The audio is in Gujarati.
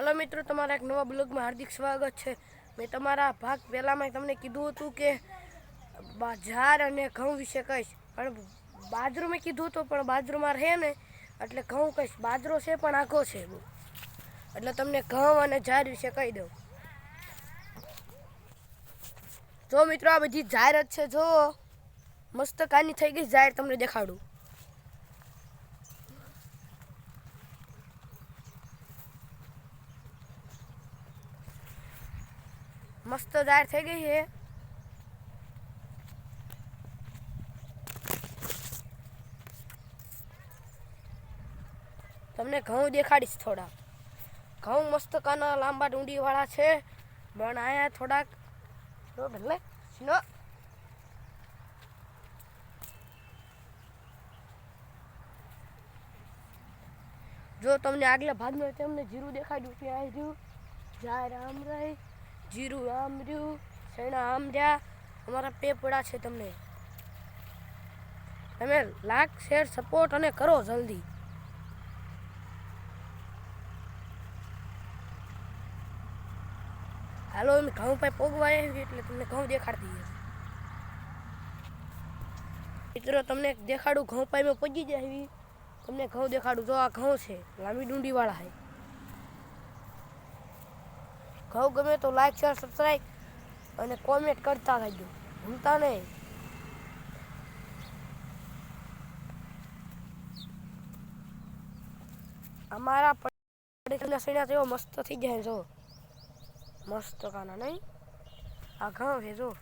હાલો મિત્રો, તમારા એક નવા બ્લોગમાં હાર્દિક સ્વાગત છે. મેં તમારા ભાગ પહેલામાં તમને કીધું હતું કે બાજાર અને ઘઉં વિશે કહીશ. પણ બાજરો મેં કીધું હતું, પણ બાજરોમાં રહે ને, એટલે ઘઉં કહીશ. બાજરો છે, પણ આખો છે. એટલે તમને ઘઉં અને જાર વિશે કહી દઉં. જો મિત્રો, આ બધી જાહેરાત છે, જો મસ્ત કાની થઈ ગઈ, જાહેર તમને દેખાડું. મસ્ત જાહેર થઈ ગઈ છે. તમને ઘઉં દેખાડીશ થોડા ઘઉં મસ્ત કાના લાંબા ડુંડી વાળા છે. પણ અહીંયા થોડાક ભલે. નો જો તમને આગલા ભાગમાં તમને જીરું દેખાડ્યું ત્યાં જીરું જય રામ રહી જીરું આમ રહ્યું શેણા આમ અમારા પેપડા છે તમને. તમે લાખ, શેર, સપોર્ટ અને કરો જલ્દી. હાલો અમે ઘઉં પાસે પોગવા એટલે તમને ઘઉં દેખાડી દઈએ. મિત્રો, તમને દેખાડું, ઘઉં પાસે મેં પહોંચી જાય તમને ઘઉં દેખાડું. જો આ ઘઉં છે, લાંબી ડુંડીવાળા છે. ઘઉં ગમે તો લાઈક શેર સબસ્ક્રાઈબ અને કોમેન્ટ કરતા રહેજો. ભૂલતા નહીં. અમારા પડીકના સીણા તો મસ્ત થઈ જાય જો. મસ્ત કાના, નહીં? આ ઘઉં છે, જો.